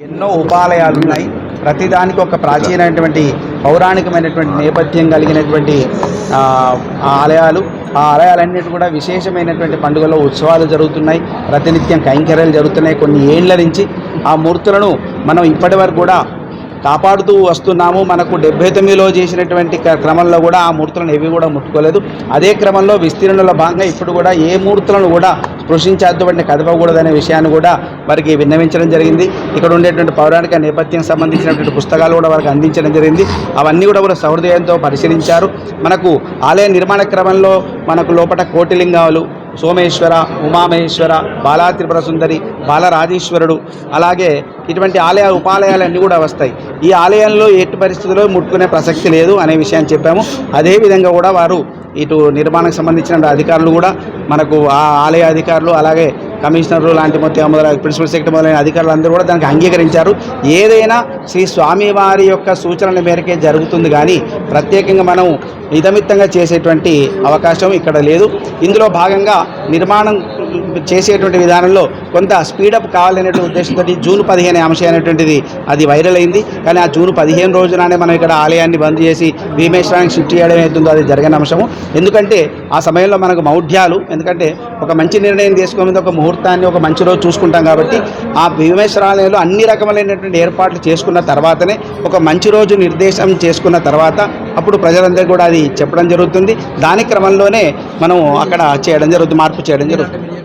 ఎన్నో ఉపాలయాలు ఉన్నాయి. ప్రతిదానికి ఒక ప్రాచీనమైనటువంటి పౌరాణికమైనటువంటి నేపథ్యం కలిగినటువంటి ఆ ఆలయాలు. ఆ ఆలయాలన్నిటి కూడా విశేషమైనటువంటి పండుగలో ఉత్సవాలు జరుగుతున్నాయి. ప్రతినిత్యం కైంకర్యాలు జరుగుతున్నాయి కొన్ని ఏళ్ళ నుంచి. ఆ మూర్తులను మనం ఇప్పటి వరకు కూడా కాపాడుతూ వస్తున్నాము. మనకు డెబ్బై తొమ్మిదిలో చేసినటువంటి క- క్రమంలో కూడా ఆ మూర్తులను ఏవి కూడా ముట్టుకోలేదు. అదే క్రమంలో విస్తీర్ణంలో భాగంగా ఇప్పుడు కూడా ఏ మూర్తులను కూడా స్పృశించద్దు కదపకూడదనే విషయాన్ని కూడా వారికి విన్నవించడం జరిగింది. ఇక్కడ ఉండేటువంటి పౌరాణిక నేపథ్యం సంబంధించినటువంటి పుస్తకాలు కూడా వారికి అందించడం జరిగింది. అవన్నీ కూడా కూడా సౌహృదయంతో పరిశీలించారు. మనకు ఆలయ నిర్మాణ క్రమంలో మనకు లోపల కోటిలింగాలు సోమేశ్వర ఉమామహేశ్వర బాలాత్రిపుర సుందరి బాలరాజేశ్వరుడు. అలాగే ఇటువంటి ఆలయ ఉపాలయాలన్నీ కూడా వస్తాయి. ఈ ఆలయంలో ఎట్టి పరిస్థితుల్లో ముట్టుకునే ప్రసక్తి లేదు అనే విషయాన్ని చెప్పాము. అదేవిధంగా కూడా వారు ఇటు నిర్మాణానికి సంబంధించిన అధికారులు కూడా మనకు ఆ ఆలయ అధికారులు అలాగే కమిషనర్లు లాంటి మొత్తం మొదలైన ప్రిన్సిపల్ సెక్రటరీ మొదలైన అధికారులు అందరూ కూడా దానికి అంగీకరించారు. ఏదైనా శ్రీ స్వామివారి యొక్క సూచనల మేరకే జరుగుతుంది కానీ ప్రత్యేకంగా మనం ఇదమిత్తంగా చేసేటువంటి అవకాశం ఇక్కడ లేదు. ఇందులో భాగంగా నిర్మాణం చేసేటువంటి విధానంలో కొంత స్పీడప్ కావాలనేటువంటి ఉద్దేశంతో జూన్ పదిహేను అంశం అనేటువంటిది అది వైరల్ అయింది. కానీ ఆ జూన్ పదిహేను రోజుననే మనం ఇక్కడ ఆలయాన్ని బంద్ చేసి భీమేశ్వరానికి షిఫ్ట్ చేయడం అవుతుందో అది జరిగిన అంశము. ఎందుకంటే ఆ సమయంలో మనకు మౌఢ్యాలు ఎందుకంటే ఒక మంచి నిర్ణయం తీసుకునే ఒక ముహూర్తాన్ని ఒక మంచి రోజు చూసుకుంటాం కాబట్టి ఆ భీమేశ్వరాలయంలో అన్ని రకములైనటువంటి ఏర్పాట్లు చేసుకున్న తర్వాతనే ఒక మంచి రోజు నిర్దేశం చేసుకున్న తర్వాత అప్పుడు ప్రజలందరికీ కూడా అది చెప్పడం జరుగుతుంది. దాని క్రమంలోనే మనం అక్కడ చేయడం జరుగుతుంది మార్పు చేయడం జరుగుతుంది.